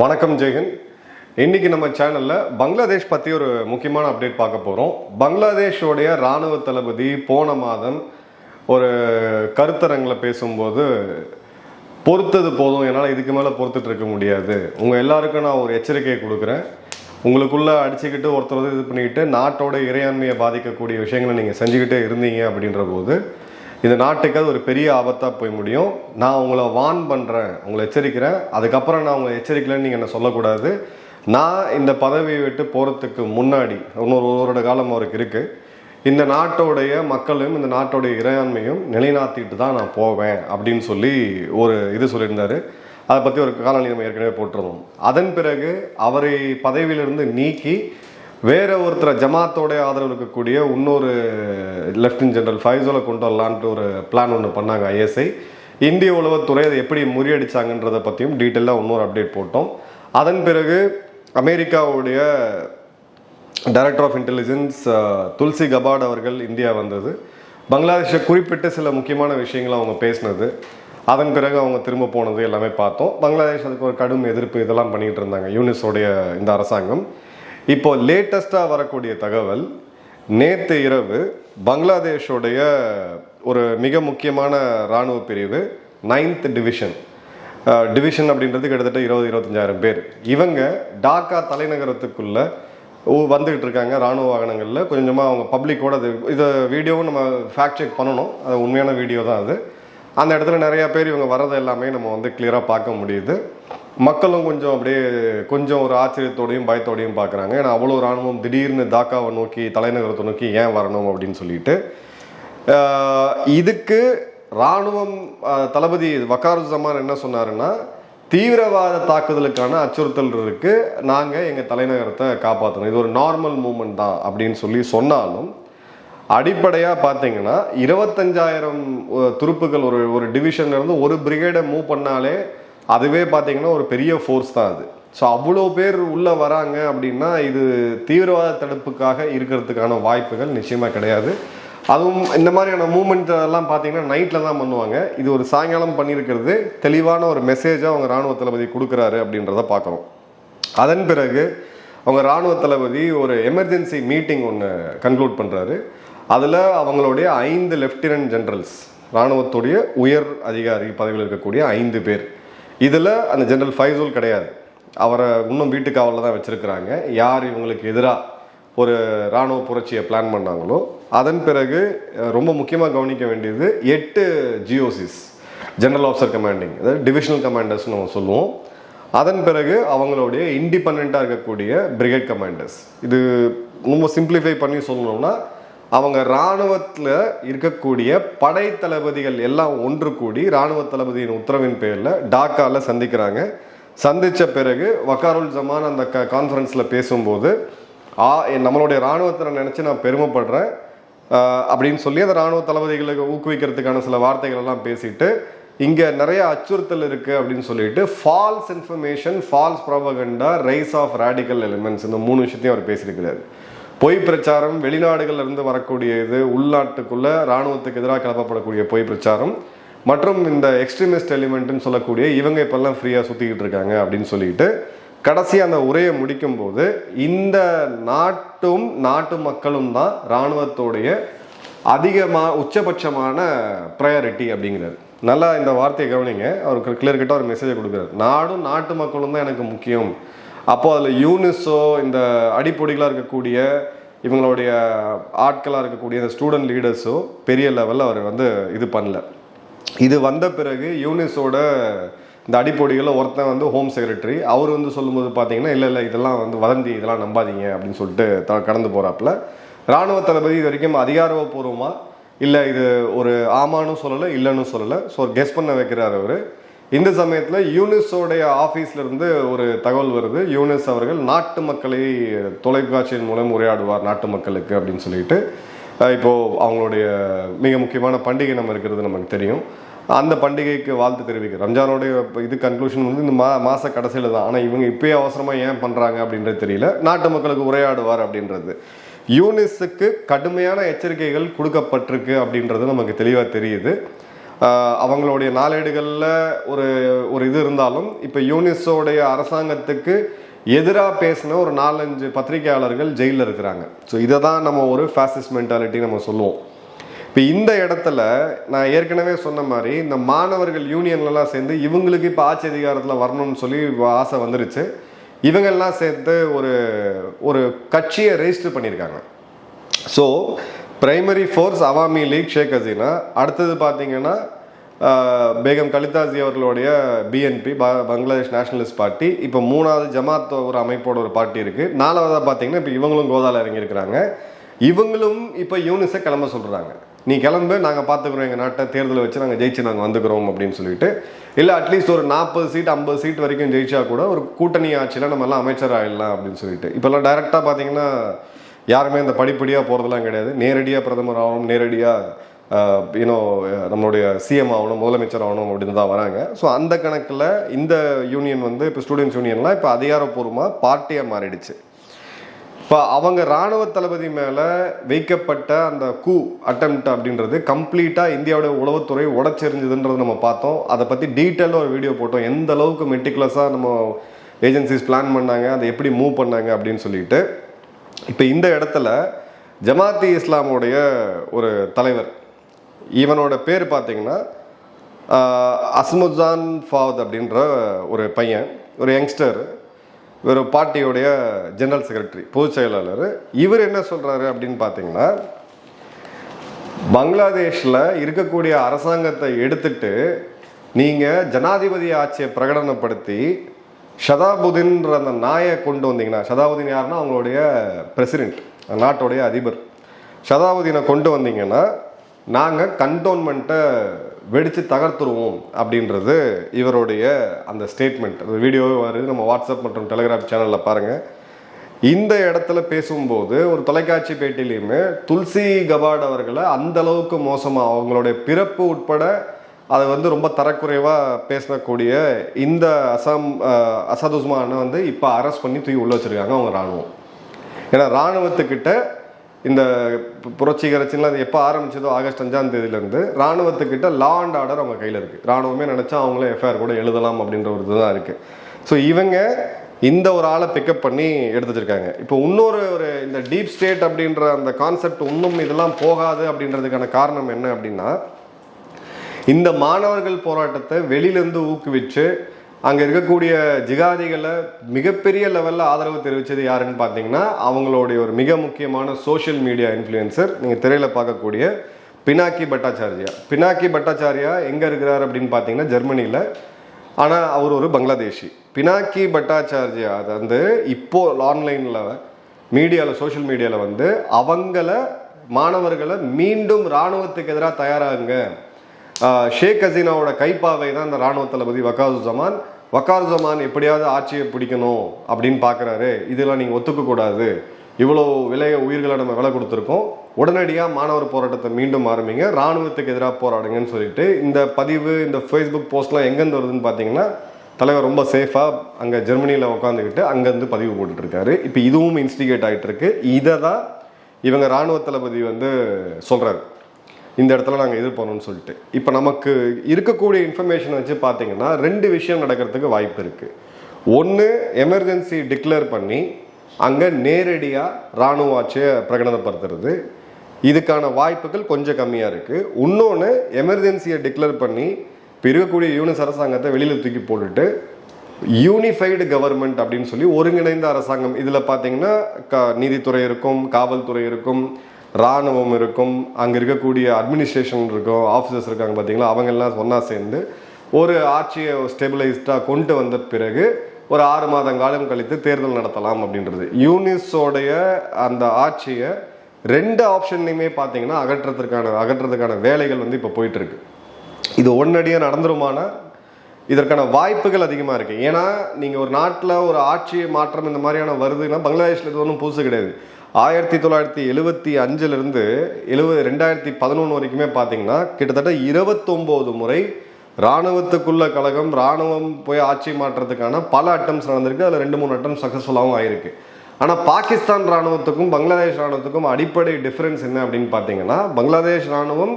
வணக்கம் ஜெயகன் இன்னைக்கு நம்ம சேனல்ல பங்களாதேஷ் பத்தி ஒரு முக்கியமான அப்டேட் பார்க்க போறோம். பங்களாதேஷோடைய ராணுவ தளபதி போன மாதம் ஒரு கருத்தரங்கில் பேசும்போது பொறுத்தது போதும் என்னால் இதுக்கு மேலே பொறுத்துட்டு இருக்க முடியாது. உங்கள் எல்லாருக்கும் நான் ஒரு எச்சரிக்கையை கொடுக்குறேன். உங்களுக்குள்ளே அடிச்சுக்கிட்டு ஒருத்தர் வந்து இது பண்ணிக்கிட்டு நாட்டோட இறையாண்மையை பாதிக்கக்கூடிய விஷயங்களை நீங்கள் செஞ்சுக்கிட்டே இருந்தீங்க அப்படின்ற போது இந்த நாட்டுக்கு அது ஒரு பெரிய ஆபத்தாக போய் முடியும். நான் உங்களை வார்ன் பண்ணுறேன் உங்களை எச்சரிக்கிறேன். அதுக்கப்புறம் நான் உங்களை எச்சரிக்கலைன்னு நீங்கள் என்ன சொல்லக்கூடாது. நான் இந்த பதவியை விட்டு போகிறதுக்கு முன்னாடி இன்னொரு ஒரு வருட காலம் அவருக்கு இருக்குது இந்த நாட்டோடைய மக்களும் இந்த நாட்டோடைய இறையாண்மையும் நிலைநாட்டிட்டு தான் நான் போவேன் அப்படின்னு சொல்லி ஒரு இது சொல்லியிருந்தார். அதை பற்றி ஒரு காலநிலை நம்ம ஏற்கனவே போட்டிருந்தோம். அதன் பிறகு அவரை பதவியிலிருந்து நீக்கி வேற ஒருத்தரை ஜமாத்தோடைய ஆதரவு இருக்கக்கூடிய இன்னொரு லெப்டினன்ட் ஜெனரல் ஃபைசோலை கொண்டு வரலான்ட்டு ஒரு பிளான் ஒன்று பண்ணாங்க ஐஎஸ்ஐ இந்திய உளவுத்துறை அதை எப்படி முறியடிச்சாங்கன்றதை பற்றியும் டீட்டெயிலாக இன்னொரு அப்டேட் போட்டோம். அதன் பிறகு அமெரிக்காவுடைய director of intelligence Tulsi Gabbard அவர்கள் இந்தியா வந்தது. பங்களாதேஷை குறிப்பிட்ட சில முக்கியமான விஷயங்களை அவங்க பேசினது. அதன் பிறகு அவங்க திரும்ப போனது எல்லாமே பார்த்தோம். பங்களாதேஷ் அதுக்கு ஒரு கடும் எதிர்ப்பு இதெல்லாம் பண்ணிகிட்டு இருந்தாங்க. யூனிஸோடைய இந்த அரசாங்கம். இப்போ லேட்டஸ்டாக வரக்கூடிய தகவல் நேற்று இரவு பங்களாதேஷோடைய ஒரு மிக முக்கியமான இராணுவ பிரிவு நைன்த் டிவிஷன் டிவிஷன் அப்படின்றது கிட்டத்தட்ட இருபது இருபத்தஞ்சாயிரம் பேர். இவங்க டாக்கா தலைநகரத்துக்குள்ள வந்துக்கிட்டு வந்துகிட்டு இருக்காங்க ராணுவ வாகனங்களில். கொஞ்சமாக அவங்க பப்ளிக்கோட அது இதை வீடியோவும் நம்ம ஃபேக்ட் செக் பண்ணணும். அது உண்மையான வீடியோ தான் அது. அந்த இடத்துல நிறையா பேர் இவங்க வர்றது எல்லாமே நம்ம வந்து கிளியராக பார்க்க முடியுது. மக்களும் கொஞ்சம் அப்படியே கொஞ்சம் ஒரு ஆச்சரியத்தோடையும் பயத்தோடையும் பார்க்குறாங்க. ஏன்னா அவ்வளோ ராணுவம் திடீர்னு தாக்காவை நோக்கி தலைநகரத்தை நோக்கி ஏன் வரணும் அப்படின்னு சொல்லிட்டு. இதுக்கு ராணுவம் தளபதி வக்காருசமான் என்ன சொன்னாருன்னா தீவிரவாத தாக்குதலுக்கான அச்சுறுத்தல் இருக்குது நாங்கள் எங்கள் தலைநகரத்தை காப்பாற்றணும் இது ஒரு நார்மல் மூமெண்ட் தான் அப்படின்னு சொல்லி சொன்னாலும் அடிப்படையாக பார்த்தீங்கன்னா இருபத்தஞ்சாயிரம் துருப்புகள் ஒரு ஒரு டிவிஷன்லேருந்து ஒரு பிரிகேடை மூவ் பண்ணாலே அதுவே பார்த்தீங்கன்னா ஒரு பெரிய ஃபோர்ஸ் தான் அது. ஸோ அவ்வளோ பேர் உள்ளே வராங்க அப்படின்னா இது தீவிரவாத தடுப்புக்காக இருக்கிறதுக்கான வாய்ப்புகள் நிச்சயமாக கிடையாது. அதுவும் இந்த மாதிரியான மூமெண்ட் எல்லாம் பார்த்தீங்கன்னா நைட்டில் தான் பண்ணுவாங்க. இது ஒரு சாயங்காலம் பண்ணியிருக்கிறது. தெளிவான ஒரு மெசேஜாக அவங்க ராணுவ தளபதி கொடுக்குறாரு அப்படின்றத பார்க்குறோம் அதன் பிறகு அவங்க ராணுவ தளபதி ஒரு எமர்ஜென்சி மீட்டிங் ஒன்று கன்க்ளூட் பண்ணுறாரு அதில் அவங்களுடைய ஐந்து லெஃப்டினன்ட் ஜென்ரல்ஸ் ராணுவத்துடைய உயர் அதிகாரி பதவியில் இருக்கக்கூடிய ஐந்து பேர். இதில் அந்த ஜென்ரல் ஃபைசூல் கிடையாது. அவரை இன்னும் வீட்டு காவலில் தான் வச்சுருக்கிறாங்க. யார் இவங்களுக்கு எதிராக ஒரு இராணுவ புரட்சியை பிளான் பண்ணாங்களோ அதன் பிறகு ரொம்ப முக்கியமாக கவனிக்க வேண்டியது எட்டு ஜிஓசிஸ் ஜென்ரல் ஆஃபீஸர் கமாண்டிங் அதாவது டிவிஷனல் கமாண்டர்ஸ்னு நம்ம சொல்லுவோம். அதன் பிறகு அவங்களுடைய இண்டிபெண்ட்டாக இருக்கக்கூடிய பிரிகேட் கமாண்டர்ஸ் இது ரொம்ப சிம்பிளிஃபை பண்ணி சொல்லணும்னா அவங்க இராணுவத்தில் இருக்கக்கூடிய படை தளபதிகள் எல்லாம் ஒன்று கூடி இராணுவ தளபதியின் உத்தரவின் பேரில் டாக்காவில் சந்திக்கிறாங்க. சந்தித்த பிறகு வக்காருல் ஜமான் அந்த க கான்ஃபரன்ஸில் பேசும்போது ஆ நம்மளுடைய இராணுவத்தை நினச்சி நான் பெருமைப்படுறேன். அப்படின்னு சொல்லி அந்த ராணுவ தளபதிகளுக்கு ஊக்குவிக்கிறதுக்கான சில வார்த்தைகள் எல்லாம் பேசிட்டு இங்கே நிறைய அச்சுறுத்தல் இருக்குது அப்படின்னு சொல்லிட்டு false information false propaganda rise of radical elements இந்த மூணு விஷயத்தையும் அவர் பேசியிருக்கிறாரு. பொய் பிரச்சாரம் வெளிநாடுகள்ல இருந்து வரக்கூடிய இது உள்நாட்டுக்குள்ள ராணுவத்துக்கு எதிராக கிளப்பப்படக்கூடிய பொய் பிரச்சாரம் மற்றும் இந்த எக்ஸ்ட்ரீமிஸ்ட் எலிமெண்ட்னு சொல்லக்கூடிய இவங்க இப்பெல்லாம் ஃப்ரீயாக சுற்றிக்கிட்டு இருக்காங்க அப்படின்னு சொல்லிட்டு கடைசி அந்த உரையை முடிக்கும்போது இந்த நாட்டும் நாட்டு மக்களும் தான் இராணுவத்தோடைய அதிகமாக உச்சபட்சமான ப்ரையாரிட்டி அப்படிங்கிறார். நல்லா இந்த வார்த்தையை கவனிங்க. அவருக்கு கிளியர் கிட்ட ஒரு மெசேஜை கொடுக்குறாரு. நாடும் நாட்டு மக்களும் தான் எனக்கு முக்கியம். அப்போ அதில் யூனிஸோ இந்த அடிப்பொடிகளாக இருக்கக்கூடிய இவங்களுடைய ஆட்களாக இருக்கக்கூடிய இந்த ஸ்டூடெண்ட் லீடர்ஸோ பெரிய லெவலில் அவர் வந்து இது பண்ணல. இது வந்த பிறகு யூனிஸோட இந்த அடிப்பொடிகளில் ஒருத்தன் வந்து ஹோம் செக்ரட்டரி அவர் வந்து சொல்லும்போது பார்த்தீங்கன்னா இல்லை இல்லை இதெல்லாம் வந்து வதந்தி இதெல்லாம் நம்பாதீங்க அப்படின்னு சொல்லிட்டு த கடந்து போகிறாப்புல ராணுவ தளபதி இது வரைக்கும் அதிகாரப்பூர்வமாக இல்லை இது ஒரு ஆமானும் சொல்லலை இல்லைன்னு சொல்லலை. ஸோ கெஸ் பண்ண வைக்கிறார் அவர். இந்த சமயத்தில் யூனிஸோடைய ஆஃபீஸ்லேருந்து ஒரு தகவல் வருது. யூனிஸ் அவர்கள் நாட்டு மக்களை தொலைக்காட்சியின் மூலம் உரையாடுவார் நாட்டு மக்களுக்கு அப்படின்னு சொல்லிட்டு. இப்போது அவங்களுடைய மிக முக்கியமான பண்டிகை நம்ம இருக்கிறது நமக்கு தெரியும். அந்த பண்டிகைக்கு வாழ்த்து தெரிவிக்க ரம்ஜானோடைய இது கன்க்ளூஷன் வந்து இந்த மா மாத கடைசியில் தான். ஆனால் இவங்க இப்பயே அவசரமாக ஏன் பண்ணுறாங்க அப்படின்றது தெரியல. நாட்டு மக்களுக்கு உரையாடுவார் அப்படின்றது. யூனிஸுக்கு கடுமையான எச்சரிக்கைகள் கொடுக்கப்பட்டிருக்கு அப்படின்றது நமக்கு தெளிவாக தெரியுது. அவங்களுடைய நாளேடுகளில் ஒரு ஒரு இது இருந்தாலும் இப்போ யூனிஸோடைய அரசாங்கத்துக்கு எதிராக பேசின ஒரு நாலஞ்சு பத்திரிகையாளர்கள் ஜெயிலில் இருக்கிறாங்க. ஸோ இதை தான் நம்ம ஒரு ஃபேசிஸ்ட் மென்டாலிட்டி நம்ம சொல்லுவோம். இப்போ இந்த இடத்துல நான் ஏற்கனவே சொன்ன மாதிரி இந்த மாணவர்கள் யூனியன்லலாம் சேர்ந்து இவங்களுக்கு இப்போ ஆட்சி அதிகாரத்தில் வரணும்னு சொல்லி ஆசை வந்துருச்சு. இவங்கெல்லாம் சேர்த்து ஒரு ஒரு கட்சியை ரெஜிஸ்டர் பண்ணியிருக்காங்க. So primary force Awami League Sheikh Hasina அடுத்தது பார்த்தீங்கன்னா பேகம் கலிதாஜி அவர்களுடைய பிஎன்பி பங்களாதேஷ் நேஷனலிஸ்ட் பார்ட்டி இப்போ மூணாவது ஜமாத் ஒரு அமைப்போட ஒரு பார்ட்டி இருக்குது நாலாவதாக பார்த்தீங்கன்னா இப்போ இவங்களும் கோதாவில் இறங்கியிருக்கிறாங்க. இவங்களும் இப்போ யூனிஸை கிளம்ப சொல்கிறாங்க நீ கிளம்பு நாங்கள் பார்த்துக்குறோம் எங்கள் நாட்டை தேர்தலை வச்சு நாங்கள் ஜெயிச்சு நாங்கள் வந்துக்கிறோம் அப்படின்னு சொல்லிட்டு. இல்லை அட்லீஸ்ட் ஒரு நாற்பது சீட் ஐம்பது சீட் வரைக்கும் ஜெயிச்சா கூட ஒரு கூட்டணி ஆட்சியில் நம்ம எல்லாம் அமைச்சர் ஆயிடலாம் அப்படின்னு சொல்லிட்டு. இப்போல்லாம் டைரெக்டாக பார்த்தீங்கன்னா யாருமே இந்த படிப்படியாக போகிறதெல்லாம் கிடையாது. நேரடியாக பிரதமர் ஆகணும் நேரடியாக யூனோ நம்மளுடைய சிஎம் ஆகணும் முதலமைச்சர் ஆகணும் அப்படின்னு தான் வராங்க. ஸோ அந்த கணக்கில் இந்த யூனியன் வந்து இப்போ ஸ்டூடெண்ட்ஸ் யூனியன்லாம் இப்போ அதிகாரப்பூர்வமாக பார்ட்டியாக மாறிடுச்சு. இப்போ அவங்க ராணுவ தளபதி மேலே வைக்கப்பட்ட அந்த கூ அட்டம்ப்ட் அப்படின்றது கம்ப்ளீட்டாக இந்தியாவுடைய உளவுத்துறை உடச்செறிஞ்சதுன்றது நம்ம பார்த்தோம். அதை பற்றி டீட்டெயிலாக ஒரு வீடியோ போட்டோம். எந்த அளவுக்கு மெட்டிகுலஸாக நம்ம ஏஜென்சிஸ் பிளான் பண்ணாங்க அதை எப்படி மூவ் பண்ணாங்க அப்படின்னு சொல்லிட்டு. இப்போ இந்த இடத்துல ஜமாத்தி இஸ்லாமுடைய ஒரு தலைவர் இவனோட பேர் பார்த்தீங்கன்னா அஸ்முஜான் ஃபாவத் அப்படின்ற ஒரு பையன் ஒரு யங்ஸ்டர் ஒரு பார்ட்டியோடைய ஜெனரல் செக்ரட்டரி பொதுச் செயலாளர். இவர் என்ன சொல்கிறாரு அப்படின்னு பார்த்தீங்கன்னா பங்களாதேஷில் இருக்கக்கூடிய அரசாங்கத்தை எடுத்துட்டு நீங்கள் ஜனாதிபதி ஆட்சியை பிரகடனப்படுத்தி ஷதாபுதீன்ற அந்த நாயை கொண்டு வந்தீங்கன்னா ஷதாபுதீன் யாருன்னா அவங்களுடைய பிரசிடென்ட் நாட்டுடைய அதிபர். ஷதாபுதீனை கொண்டு வந்தீங்கன்னா நாங்கள் கண்டோன்மெண்ட்டை வெடித்து தகர்த்துருவோம் அப்படின்றது இவருடைய அந்த ஸ்டேட்மெண்ட் வீடியோவே வருது நம்ம வாட்ஸ்அப் மற்றும் டெலிகிராம் சேனலில் பாருங்கள் இந்த இடத்துல பேசும்போது ஒரு தொலைக்காட்சி பேட்டிலையுமே துல்சி கபாட் அவர்களை அந்த அளவுக்கு மோசமாக அவங்களுடைய பிறப்பு உட்பட அதை வந்து ரொம்ப தரக்குறைவாக பேசக்கூடிய இந்த அசாம் அசாத் உஸ்மானை வந்து இப்போ அரெஸ்ட் பண்ணி தூக்கி உள்ள வச்சிருக்காங்க அவங்க ராணுவம். ஏன்னா ராணுவத்துக்கிட்ட இந்த பு- புரட்சிகர சின்ன அது எப்போ ஆரம்பிச்சதோ ஆகஸ்ட் அஞ்சாம் தேதியிலேருந்து ராணுவத்துக்கிட்ட லா அண்ட் ஆர்டர் அவங்க கையில் இருக்குது ராணுவமே நினச்சா அவங்களே எஃப்ஐஆர் கூட எழுதலாம் அப்படின்ற ஒரு இதுதான் இருக்குது ஸோ இவங்க இந்த ஒரு ஆளை பிக்கப் பண்ணி எடுத்து வச்சுருக்காங்க. இப்போ இன்னொரு ஒரு இந்த டீப் ஸ்டேட் அப்படின்ற அந்த கான்செப்ட் இன்னும் இதெல்லாம் போகாது அப்படின்றதுக்கான காரணம் என்ன அப்படின்னா இந்த மாணவர்கள் போராட்டத்தை வெளியிலேருந்து ஊக்குவிச்சு அங்கே இருக்கக்கூடிய ஜிகாதிகளை மிகப்பெரிய லெவலில் ஆதரவு தெரிவித்தது யாருன்னு பார்த்தீங்கன்னா அவங்களுடைய ஒரு மிக முக்கியமான சோஷியல் மீடியா இன்ஃப்ளூயன்சர் நீங்கள் திரையில் பார்க்கக்கூடிய பினாக்கி பட்டாச்சாரியா. பினாக்கி பட்டாச்சாரியா எங்கே இருக்கிறார் அப்படின்னு பார்த்தீங்கன்னா ஜெர்மனியில். ஆனால் அவர் ஒரு பங்களாதேஷி. பினாக்கி பட்டாச்சார்ஜியா அது வந்து இப்போது ஆன்லைனில் மீடியாவில் சோஷியல் மீடியாவில் வந்து அவங்கள மாணவர்களை மீண்டும் இராணுவத்துக்கு எதிராக தயாராகுங்க. ஷேக் ஹசீனாவோட கைப்பாவை தான் இந்த ராணுவ தளபதி வக்காருசமான் ஜமான் ஜமான் எப்படியாவது ஆட்சியை பிடிக்கணும் அப்படின்னு பார்க்குறாரு இதெல்லாம் நீங்கள் ஒத்துக்கக்கூடாது இவ்வளோ விலைய உயிர்களை நம்ம விலை கொடுத்துருக்கோம். உடனடியாக மாணவர் போராட்டத்தை மீண்டும் ஆரம்பிங்க. ராணுவத்துக்கு எதிராக போராடுங்கன்னு சொல்லிட்டு இந்த பதிவு இந்த ஃபேஸ்புக் போஸ்ட்லாம் எங்கேருந்து வருதுன்னு பார்த்தீங்கன்னா தலைவர் ரொம்ப சேஃபாக அங்கே ஜெர்மனியில் உட்காந்துக்கிட்டு அங்கேருந்து பதிவு போட்டுட்ருக்காரு. இப்போ இதுவும் இன்ஸ்டிகேட் ஆகிட்டு இருக்கு இதை தான் இவங்க ராணுவ தளபதி வந்து சொல்கிறாரு இந்த இடத்துல நாங்கள் எதிர்ப்போம்னு சொல்லிட்டு. இப்போ நமக்கு இருக்கக்கூடிய இன்ஃபர்மேஷன் வச்சு பார்த்தீங்கன்னா ரெண்டு விஷயம் நடக்கிறதுக்கு வாய்ப்பு இருக்குது ஒன்று எமர்ஜென்சி டிக்ளேர் பண்ணி அங்கே நேரடியாக இராணுவ ஆட்சியை பிரகடனப்படுத்துறது. இதுக்கான வாய்ப்புகள் கொஞ்சம் கம்மியாக இருக்குது இன்னொன்று எமர்ஜென்சியை டிக்ளேர் பண்ணி இப்போ இருக்கக்கூடிய யூனிஸ் அரசாங்கத்தை வெளியில் தூக்கி போட்டுட்டு யூனிஃபைடு கவர்மெண்ட் அப்படின்னு சொல்லி ஒருங்கிணைந்த அரசாங்கம். இதில் பார்த்தீங்கன்னா க நீதித்துறை இருக்கும் காவல்துறை இருக்கும் இராணுவம் இருக்கும் அங்கே இருக்கக்கூடிய அட்மினிஸ்ட்ரேஷன் இருக்கும் ஆஃபீஸர்ஸ் இருக்காங்க பார்த்தீங்களா அவங்கெல்லாம் ஒன்றா சேர்ந்து ஒரு ஆட்சியை ஸ்டெபிளைஸ்டாக கொண்டு வந்த பிறகு ஒரு ஆறு மாதம் காலம் கழித்து தேர்தல் நடத்தலாம் அப்படின்றது. யூனிஸோடைய அந்த ஆட்சியை ரெண்டு ஆப்ஷன்லையுமே பார்த்தீங்கன்னா அகற்றத்துக்கான அகற்றத்துக்கான வேலைகள் வந்து இப்போ போயிட்டுருக்கு. இது உடனடியாக நடந்துருமானா? இதற்கான வாய்ப்புகள் அதிகமாக இருக்குது ஏன்னா நீங்கள் ஒரு நாட்டில் ஒரு ஆட்சி மாற்றம் இந்த மாதிரியான வருதுன்னா பங்களாதேஷில் இது ஒன்றும் புதுசு கிடையாது. ஆயிரத்தி தொள்ளாயிரத்தி எழுபத்தி அஞ்சுலேருந்து எழுபது ரெண்டாயிரத்தி பதினொன்று வரைக்குமே பார்த்தீங்கன்னா கிட்டத்தட்ட இருபத்தொம்போது முறை இராணுவத்துக்குள்ள கழகம் இராணுவம் போய் ஆட்சி மாற்றத்துக்கான பல அட்டம்ஸ் நடந்திருக்கு. அதில் ரெண்டு மூணு அட்டம் சக்ஸஸ்ஃபுல்லாகவும் ஆயிருக்கு. ஆனால் பாகிஸ்தான் இராணுவத்துக்கும் பங்களாதேஷ் இராணுவத்துக்கும் அடிப்படை டிஃப்ரென்ஸ் என்ன அப்படின்னு பார்த்தீங்கன்னா பங்களாதேஷ் இராணுவம்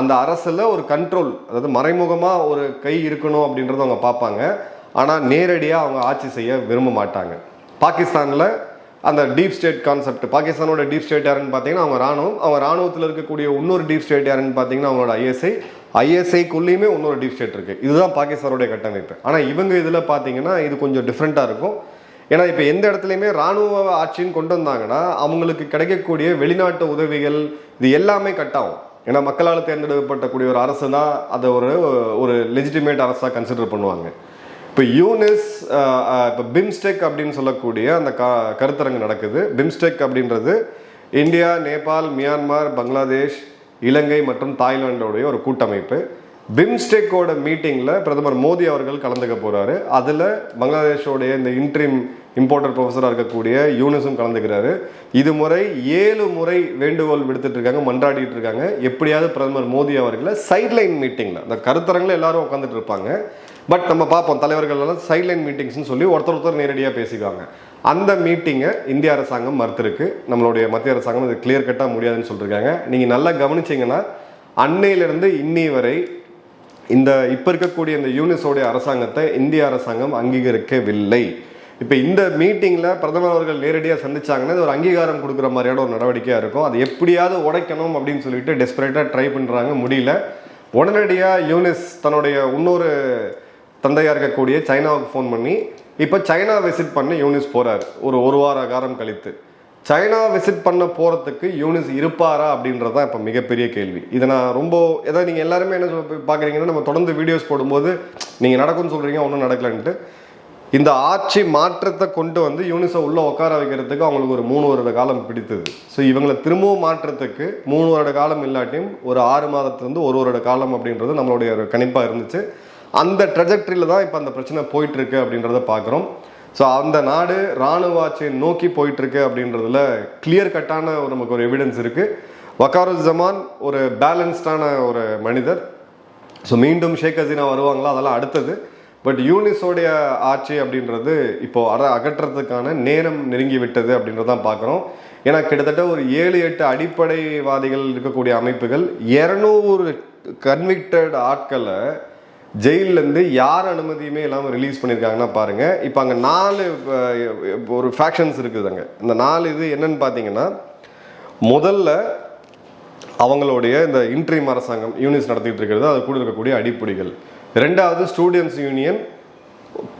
அந்த அரசில் ஒரு கண்ட்ரோல் அதாவது மறைமுகமாக ஒரு கை இருக்கணும் அப்படின்றத அவங்க பார்ப்பாங்க. ஆனால் நேரடியாக அவங்க ஆட்சி செய்ய விரும்ப மாட்டாங்க. பாகிஸ்தானில் அந்த டீப் ஸ்டேட் கான்செப்ட் பாகிஸ்தானோட டீப் ஸ்டேட் யாருன்னு பார்த்தீங்கன்னா அவங்க ராணுவம் அவங்க ராணுவத்தில் இருக்கக்கூடிய இன்னொரு டீப் ஸ்டேட் யாருன்னு பார்த்தீங்கன்னா அவங்களோட ஐஎஸ்ஐ ஐஎஸ்ஐக்குள்ளேயுமே இன்னொரு டீப் ஸ்டேட் இருக்குது இதுதான் பாகிஸ்தானுடைய கட்டமைப்பு. ஆனால் இவங்க இதில் பார்த்தீங்கன்னா இது கொஞ்சம் டிஃப்ரெண்ட்டாக இருக்கும். ஏன்னா இப்போ எந்த இடத்துலையுமே ராணுவ ஆட்சின்னு கொண்டு வந்தாங்கன்னா அவங்களுக்கு கிடைக்கக்கூடிய வெளிநாட்டு உதவிகள் இது எல்லாமே கட் ஆகும். ஏன்னா மக்களால் தேர்ந்தெடுக்கப்பட்டக்கூடிய ஒரு அரசு தான் அதை ஒரு ஒரு லெஜிட்டிமேட் அரசாக கன்சிடர் பண்ணுவாங்க. இப்போ யூனிஸ் இப்போ பிம்ஸ்டெக் அப்படின்னு சொல்லக்கூடிய அந்த க கருத்தரங்கு நடக்குது. பிம்ஸ்டெக் அப்படின்றது இந்தியா நேபாள் மியான்மர் பங்களாதேஷ் இலங்கை மற்றும் தாய்லாண்டோடைய ஒரு கூட்டமைப்பு. பிம்ஸ்டெக்கோட மீட்டிங்கில் பிரதமர் மோடி அவர்கள் கலந்துக்க போகிறாரு அதில் பங்களாதேஷோடைய இந்த இன்ட்ரீம் இம்போர்ட்டர் ப்ரொஃபஸராக இருக்கக்கூடிய யூனிஸும் கலந்துக்கிறாரு. இது முறை ஏழு முறை வேண்டுகோள் விடுத்துட்டு இருக்காங்க மன்றாடிட்டு இருக்காங்க. எப்படியாவது பிரதமர் மோடி அவர்களை சைட்லைன் மீட்டிங்கில் அந்த கருத்தரங்கில் எல்லாரும் உட்காந்துட்டு இருப்பாங்க. பட் நம்ம பார்ப்போம் தலைவர்கள் எல்லாம் சைட்லைன் மீட்டிங்ஸ்னு சொல்லி ஒருத்தர் ஒருத்தர் நேரடியாக பேசிக்குவாங்க. அந்த மீட்டிங்கை இந்திய அரசாங்கம் மறுத்திருக்கு. நம்மளுடைய மத்திய அரசாங்கம் இது கிளியர் கட்டாக முடியாதுன்னு சொல்லியிருக்காங்க நீங்கள் நல்லா கவனிச்சிங்கன்னா அன்னையிலிருந்து இன்னி வரை இந்த இப்போ இருக்கக்கூடிய இந்த யூனிஸோடைய அரசாங்கத்தை இந்திய அரசாங்கம் அங்கீகரிக்கவில்லை. இப்போ இந்த மீட்டிங்கில் பிரதமர் அவர்கள் நேரடியாக சந்திச்சாங்கன்னா இது ஒரு அங்கீகாரம் கொடுக்குற மாதிரியான ஒரு நடவடிக்கையாக இருக்கும். அது எப்படியாவது உடைக்கணும் அப்படின்னு சொல்லிட்டு டெஸ்பரேட்டாக ட்ரை பண்ணுறாங்க முடியல. உடனடியாக யூனிஸ் தன்னுடைய இன்னொரு தந்தையாக இருக்கக்கூடிய சைனாவுக்கு ஃபோன் பண்ணி இப்போ சைனா விசிட் பண்ண யூனிஸ் போகிறார் ஒரு ஒரு வார காலம் கழித்து. சைனா விசிட் பண்ண போகிறதுக்கு யூனிஸ் இருப்பாரா அப்படின்றது தான் இப்போ மிகப்பெரிய கேள்வி. இதை நான் ரொம்ப ஏதாவது நீங்கள் எல்லாருமே என்ன சொல் பார்க்குறீங்கன்னா நம்ம தொடர்ந்து வீடியோஸ் போடும்போது நீங்கள் நடக்கும்னு சொல்கிறீங்க ஒன்றும் நடக்கலன்ட்டு. இந்த ஆட்சி மாற்றத்தை கொண்டு வந்து யூனிஸை உள்ளே உட்கார வைக்கிறதுக்கு அவங்களுக்கு ஒரு மூணு வருட காலம் பிடித்தது. ஸோ இவங்களை திரும்பவும் மாற்றத்துக்கு மூணு வருட காலம் இல்லாட்டியும் ஒரு ஆறு மாதத்துலேருந்து ஒரு வருட காலம் அப்படின்றது நம்மளுடைய ஒரு கணிப்பாக இருந்துச்சு. அந்த ட்ரெஜெக்டரியில் தான் இப்போ அந்த பிரச்சனை போயிட்டுருக்கு அப்படின்றத பார்க்குறோம் ஸோ அந்த நாடு ராணுவ ஆட்சியை நோக்கி போயிட்டுருக்கு அப்படின்றதுல கிளியர் கட்டான ஒரு நமக்கு ஒரு எவிடன்ஸ் இருக்குது வக்காருஜமான் ஒரு பேலன்ஸ்டான ஒரு மனிதர். ஸோ மீண்டும் ஷேக் ஹசீனா வருவாங்களா? அதெல்லாம் அடுத்தது. பட் யூனிஸோடைய ஆட்சி அப்படின்றது இப்போ அற அகற்றுறதுக்கான நேரம் நெருங்கி விட்டது அப்படின்றதான் பார்க்குறோம் ஏன்னா கிட்டத்தட்ட ஒரு ஏழு எட்டு அடிப்படைவாதிகள் இருக்கக்கூடிய அமைப்புகள் இரநூறு கன்விக்டட் ஆட்களை ஜெயிலேருந்து யார் அனுமதியுமே இல்லாமல் ரிலீஸ் பண்ணியிருக்காங்கன்னா பாருங்கள் இப்போ அங்கே நாலு ஒரு ஃபேக்ஷன்ஸ் இருக்குது அங்கே. இந்த நாலு இது என்னன்னு பார்த்தீங்கன்னா முதல்ல அவங்களுடைய இந்த இன்ட்ரீம் அரசாங்கம் யூனிஸ் நடத்திட்டு இருக்கிறது. அது கூட இருக்கக்கூடிய அடிப்படைகள். ரெண்டாவது ஸ்டூடெண்ட்ஸ் யூனியன்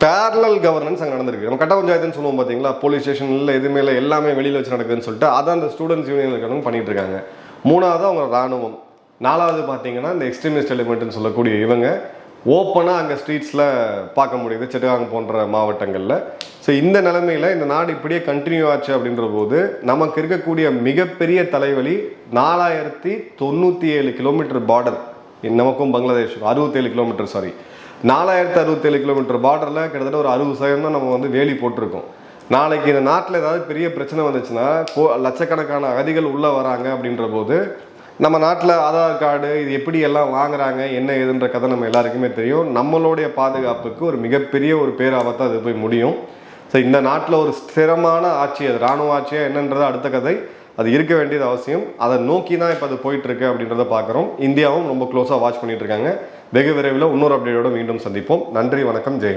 பேரலல் கவர்னன்ஸ் அங்கே நடந்திருக்கு. நம்ம கட்ட பஞ்சாயத்துன்னு சொல்லுவோம் பார்த்தீங்களா போலீஸ் ஸ்டேஷன் இல்லை எதுவுமே இல்லை எல்லாமே வெளியில் வச்சு நடக்குதுன்னு சொல்லிட்டு அதான் அந்த ஸ்டூடெண்ட்ஸ் யூனியன் இருக்கிறவங்க பண்ணிட்டு இருக்காங்க. மூணாவது அவங்க ராணுவம். நாலாவது பார்த்தீங்கன்னா இந்த எக்ஸ்ட்ரீமிஸ்ட் எலிமெண்ட்னு சொல்லக்கூடிய இவங்க. ஓப்பனாக அங்கே ஸ்ட்ரீட்ஸில் பார்க்க முடியுது சிட்டகாங் போன்ற மாவட்டங்களில். ஸோ இந்த நிலைமையில் இந்த நாடு இப்படியே கண்டினியூ ஆச்சு அப்படின்ற போது நமக்கு இருக்கக்கூடிய மிகப்பெரிய தலைவலி நாலாயிரத்தி தொண்ணூற்றி ஏழு கிலோமீட்டர் பார்டர் நமக்கும் பங்களாதேஷ் அறுபத்தேழு கிலோமீட்டர் சாரி நாலாயிரத்தி அறுபத்தேழு கிலோமீட்டர் பார்டரில் கிட்டத்தட்ட ஒரு அறுபது சதவீதம் தான் நம்ம வந்து வேலி போட்டிருக்கோம். நாளைக்கு இந்த நாட்டில் ஏதாவது பெரிய பிரச்சனை வந்துச்சுன்னா லட்சக்கணக்கான அகதிகள் உள்ளே வராங்க அப்படின்ற போது நம்ம நாட்டில் ஆதார் கார்டு இது எப்படி எல்லாம் வாங்குறாங்க என்ன ஏதுன்ற கதை நம்ம எல்லாருக்குமே தெரியும். நம்மளுடைய பாதுகாப்புக்கு ஒரு மிகப்பெரிய ஒரு பேராபத்தாக அது போய் முடியும். ஸோ இந்த நாட்டில் ஒரு ஸ்திரமான ஆட்சி அது ராணுவ ஆட்சியா என்னன்றது அடுத்த கதை. அது இருக்க வேண்டியது அவசியம். அதை நோக்கி தான் இப்போ அது போயிட்டு இருக்கு அப்படின்றத பார்க்குறோம் இந்தியாவும் ரொம்ப க்ளோஸாக வாட்ச் பண்ணிட்டு இருக்காங்க. வெகு விரைவில் இன்னொரு அப்டேட்டோட மீண்டும் சந்திப்போம். நன்றி வணக்கம் ஜெயஹிந்த்.